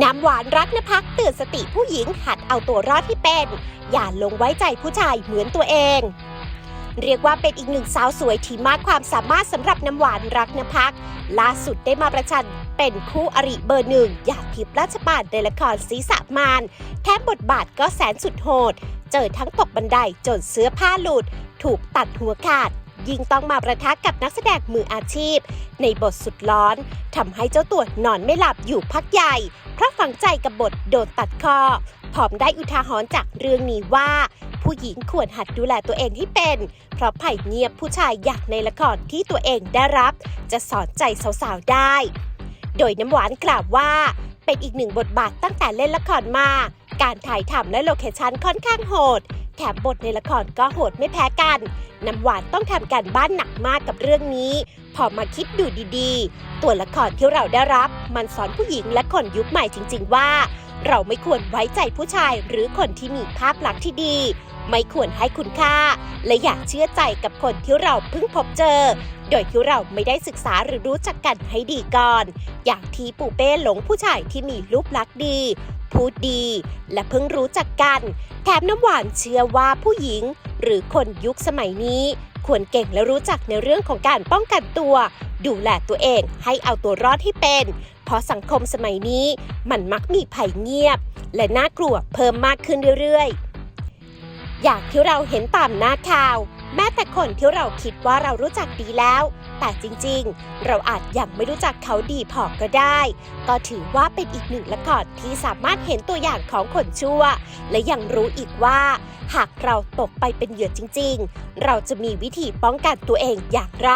น้ำหวานรักนภักตือนสติผู้หญิงหัดเอาตัวรอดที่เป็น อย่าลงไว้ใจผู้ชายเหมือนตัวเอง เรียกว่าเป็นอีกหนึ่งสาวสวยที่มากความสามารถสำหรับน้ำหวานรักนภักล่าสุดได้มาประชันเป็นคู่อริเบอร์หนึ่งอยางทิพย์ราชปานในละครศีรษะมารแถมบทบาทก็แสนสุดโหด เจอทั้งตกบันไดจนเสื้อผ้าหลุด ถูกตัดหัวขาด ยิ่งต้องมาประทะกับนักแสดงมืออาชีพ ในบทสุดร้อนทำให้เจ้าตัวนอนไม่หลับอยู่พักใหญ่ เพราะฝังใจกับบทโดนตัดคอพร้อมได้อุทาหรณ์จากเรื่องนี้ว่า ผู้หญิงควรหัดดูแลตัวเองให้เป็น เพราะไผ่เงียบผู้ชายอยากในละครที่ตัวเองได้รับ จะสอนใจสาวๆได้ โดยน้ำหวานกล่าวว่า เป็นอีกหนึ่งบทบาทตั้งแต่เล่นละครมา การถ่ายทำและโลเคชันค่อนข้างโหด แถมบทในละครก็โหดไม่แพ้กัน น้ำหวานต้องทำการบ้านหนักมากกับเรื่องนี้ พอมาคิดดูดีๆ ตัวละครที่เราได้รับ มันสอนผู้หญิงและคนยุคใหม่จริง ๆ ว่า เราไม่ควรไว้ใจผู้ชายหรือคนที่มีภาพลักษณ์ที่ดี ไม่ควรให้คุณค่า และอยากเชื่อใจกับคนที่เราเพิ่งพบเจอ โดยที่เราไม่ได้ศึกษาหรือรู้จักกันให้ดีก่อน อย่างที่ปูเป้หลงผู้ชายที่มีรูปลักษณ์ดี พูดดี และเพิ่งรู้จักกัน แถมน้ำหวานเชื่อว่าผู้หญิง หรือคนยุคสมัยนี้ควรเก่งและรู้จักในเรื่องของการป้องกันตัว ดูแลตัวเองให้เอาตัวรอดให้เป็น เพราะสังคมสมัยนี้มันมักมีภัยเงียบ และน่ากลัวเพิ่มมากขึ้นเรื่อยๆ อย่างที่เราเห็นตามหน้าข่าว แม้แต่คนที่เราคิดว่าเรารู้จักดีแล้ว แต่จริงๆ เราอาจยังไม่รู้จักเขาดีพอก็ได้ ก็ถือว่าเป็นอีกหนึ่งละครที่สามารถเห็นตัวอย่างของคนชั่ว และยังรู้อีกว่า หากเราตกไปเป็นเหยื่อจริง ๆ เราจะมีวิธีป้องกันตัวเองอย่างไร